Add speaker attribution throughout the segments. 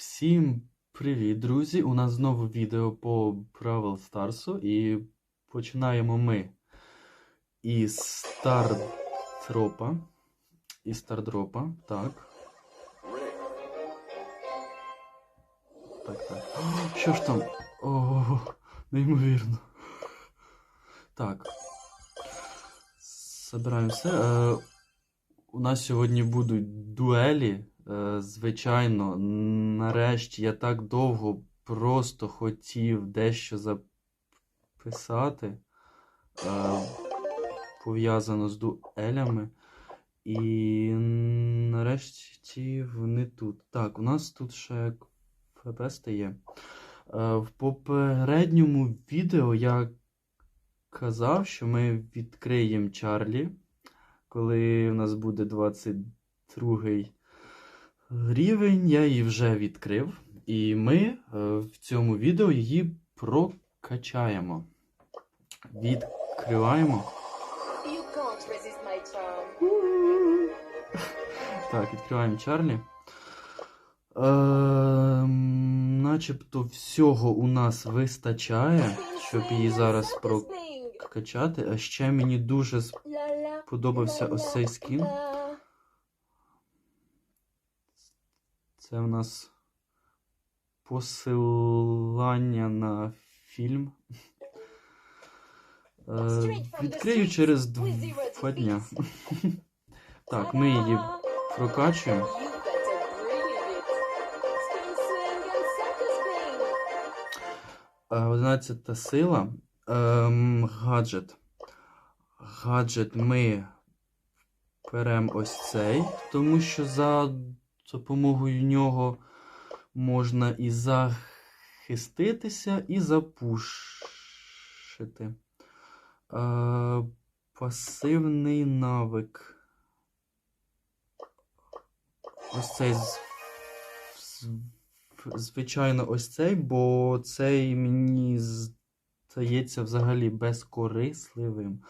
Speaker 1: Всім привіт, друзі! У нас знову відео по Бравл Старсу і починаємо ми із Стардропа. Із Стардропа, так. Так, так. О, що ж там? О, неймовірно. Так. Забираємо. Е, у нас сьогодні будуть дуелі. Е, Звичайно, нарешті я так довго просто хотів дещо записати, е, пов'язано з дуелями. І нарешті вони тут. Так, у нас тут ще ФП стає. Е, В попередньому відео я казав, що ми відкриємо Чарлі, коли у нас буде 22 рівень. Я її вже відкрив. І ми е, в цьому відео її прокачаємо. Відкриваємо. Так, відкриваємо Чарлі. Ем, начебто всього у нас вистачає, щоб її зараз прокачати. А ще мені дуже сподобався ось цей скін. Це в нас посилання на фільм. Е, відкрию через два дня. Так, ми її прокачуємо. Е, 11 сила. Ем, гаджет. Гаджет ми беремо ось цей, тому що за допомогою нього можна і захиститися, і запушити. Е, пасивний навик. Ось цей звичайно, ось цей, бо цей мені здається взагалі безкорисливим.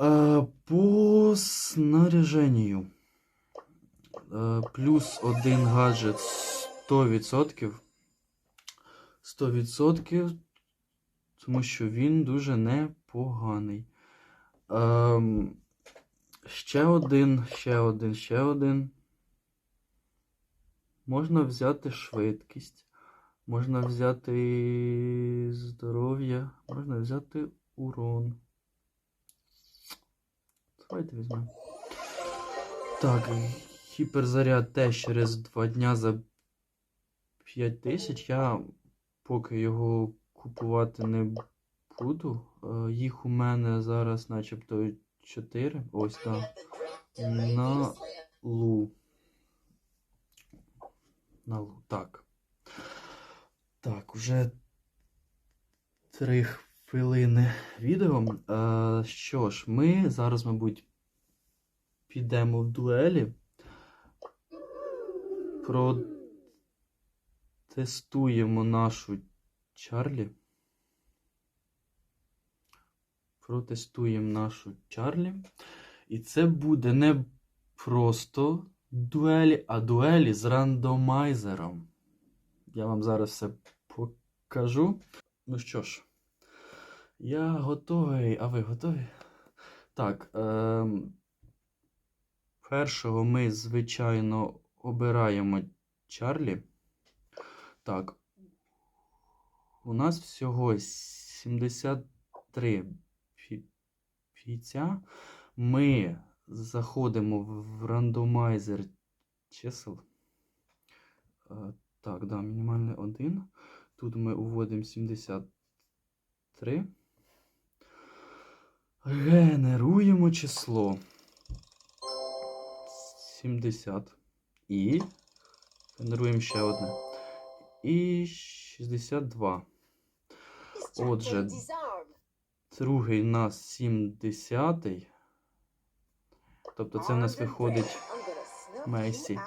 Speaker 1: Е, по снаряженню. Е, плюс один гаджет 100%. 100%, тому що він дуже непоганий. Ем, ще один, ще один, ще один. Можна взяти швидкість, можна взяти здоров'я, можна взяти урон. Давайте візьмемо. Так, гіперзаряд теж через 2 дня за 5 тисяч. Я поки його купувати не буду. Е, Їх у мене зараз начебто 4. Ось так. На лу. На лу. Так. Так, уже 3 хвилини відео. Е, що ж, ми зараз, мабуть, підемо в дуелі. Протестуємо нашу Чарлі. Протестуємо нашу Чарлі. І це буде не просто дуелі, а дуелі з рандомайзером. Я вам зараз все покажу. Ну що ж, я готовий, а ви готові? Так. Ем... Першого ми, звичайно, обираємо Чарлі. Так. У нас всього 73 фі- бійця. Ми заходимо в рандомайзер чисел. Е, Так, да, мінімальний 1. Тут ми уводимо 73. Генеруємо число. 70. І генеруємо ще одне. І 62. Отже, Другий у нас 70. Тобто це в нас виходить Мейсі.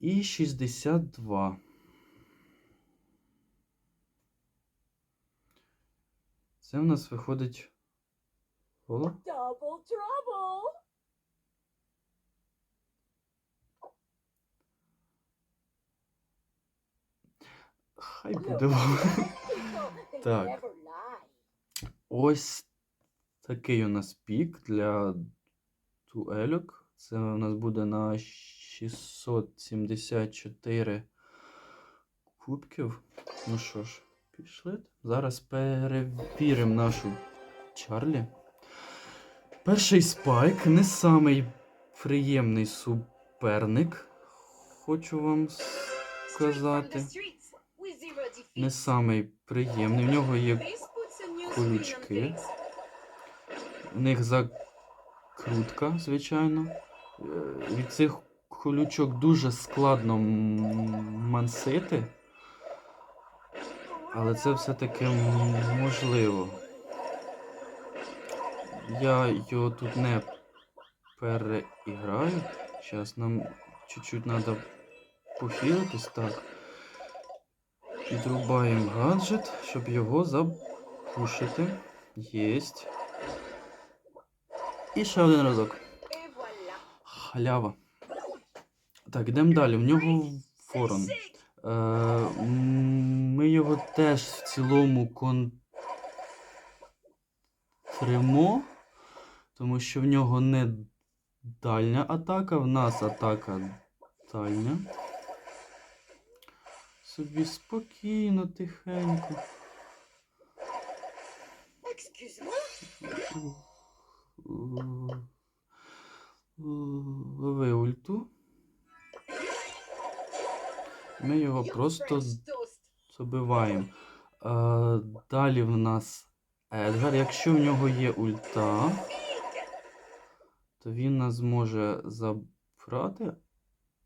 Speaker 1: І 62. Це в нас виходить.
Speaker 2: Double trouble.
Speaker 1: Хай буде. Так. Ось такий у нас пік для дуельок. Це у нас буде на 674 кубків. Ну що ж, пішли. Зараз перевіримо нашу Чарлі. Перший спайк не самий приємний суперник. Хочу вам сказати. Не самий приємний. В нього є колючки. У них закрутка, звичайно. Е, Від цих колючок дуже складно мансити, але це все-таки можливо. Я його тут не переіграю. Зараз нам чуть-чуть треба похилитись. Так. Підрубаємо гаджет, щоб його запушити. Єсть. І ще один разок. Халява. Так, йдемо далі. В нього ворон. Е, ми його теж в цілому контримо, тому що в нього не дальня атака, в нас атака дальня. Собі спокійно, тихенько. Лови ульту. Ми його просто забиваємо. Е, далі в нас Едгар. Якщо в нього є ульта, то він нас зможе забрати,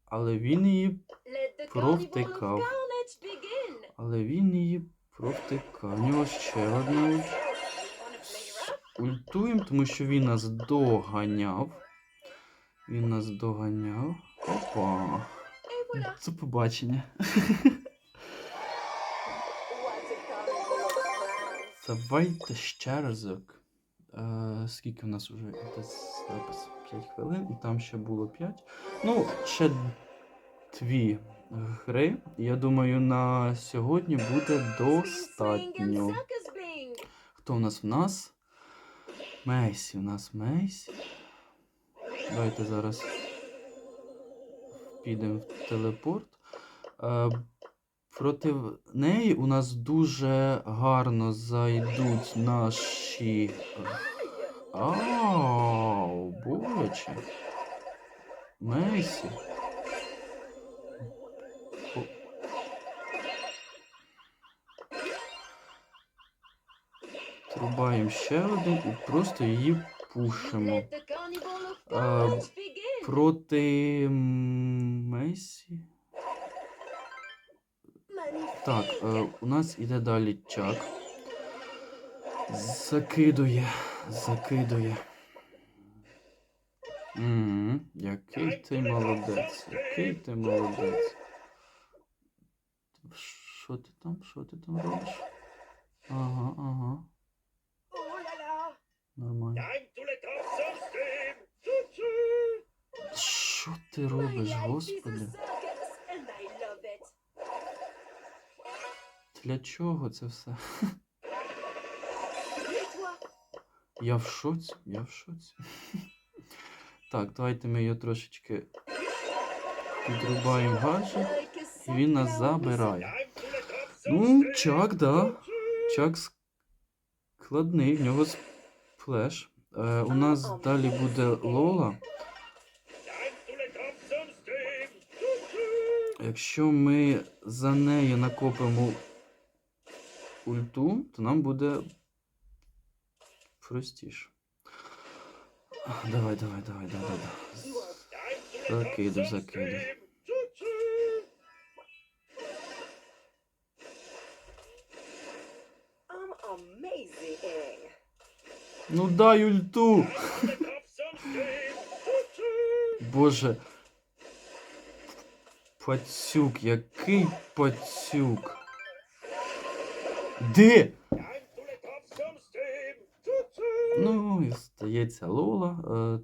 Speaker 1: але він її. Провтикав. Але він її провтикав. В нього ще одна ульта.
Speaker 2: You wanna play rough?
Speaker 1: Ультуємо, тому що він нас доганяв. Він нас доганяв. Опа. Це побачення. Давайте ще разок. Е, скільки в нас вже йде запис? 5 хвилин, і там ще було 5. Ну, ще дві гри. Я думаю, на сьогодні буде достатньо. Хто в нас в нас? Мейсі. У нас Мейсі. Давайте зараз підемо в телепорт. Е, проти неї у нас дуже гарно зайдуть наші. Ау, боляче. Мейсі. Трубаємо ще один і просто її пушимо.
Speaker 2: Begin.
Speaker 1: Проти Месі. Так, е, у нас іде далі Чак. Закидує, закидує. Угу, який ти молодець, який ти молодець. Що ти там? Що ти там робиш? Ага, ага. Нормально. Що ти робиш, господи? Для чого це все? Я в шоці, я в шоці. Так, давайте ми її трошечки підрубаємо гаджет. І він нас забирає. Ну. Чак, да. Чак складний, в нього флеш. Е, у нас далі буде Лола. Якщо ми за нею накопимо ульту, то нам буде простіше. Давай, давай, давай, давай, давай. Закиду, закиду.
Speaker 2: I'm amazing.
Speaker 1: Ну дай ульту! Боже. Пацюк, який пацюк? Де? Ну, і стається Лола. Е,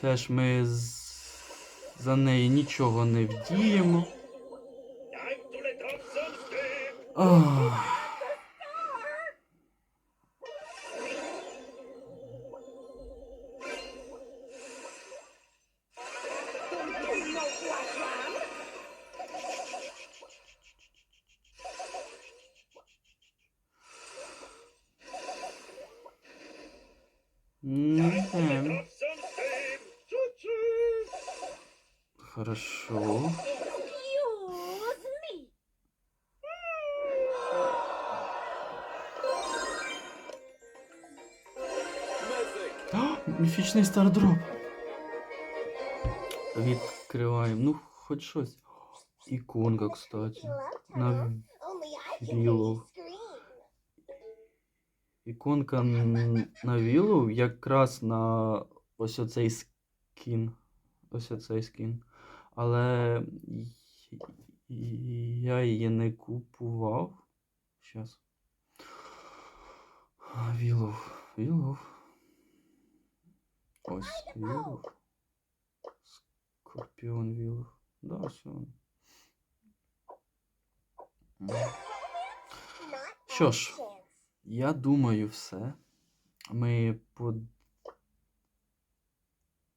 Speaker 1: теж ми з... за неї нічого не вдіємо. Ах. М,
Speaker 3: Time to
Speaker 1: ем.
Speaker 3: lick up some steam. Choo-choo.
Speaker 1: Хорошо.
Speaker 2: Excuse me.
Speaker 1: А, Міфічний стардроп. Відкриваємо. Ну, хоч щось. Іконка, кстати. На Вілов. Іконка на Вілу якраз на ось оцей скін. Ось оцей скін. Але я її не купував. Щас. Вілов. Вілов. Ось Вілов. Скорпіон Вілов. Да. М. Що ж, я думаю, все. Ми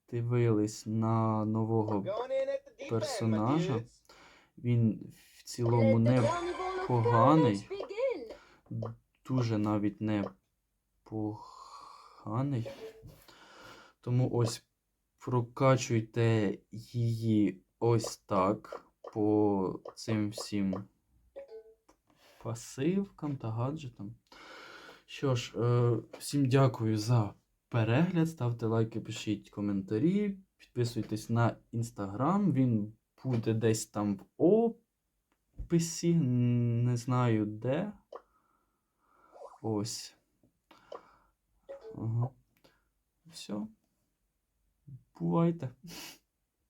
Speaker 1: подивились на нового персонажа. Він в цілому не поганий. дуже навіть не поганий. Тому ось прокачуйте її ось так по цим всім пасивкам та гаджетам. Що ж, е, всім дякую за перегляд. Ставте лайки, пишіть коментарі, підписуйтесь на інстаграм. Він буде десь там в описі, не знаю де. Ось. Ага. Все. Бувайте.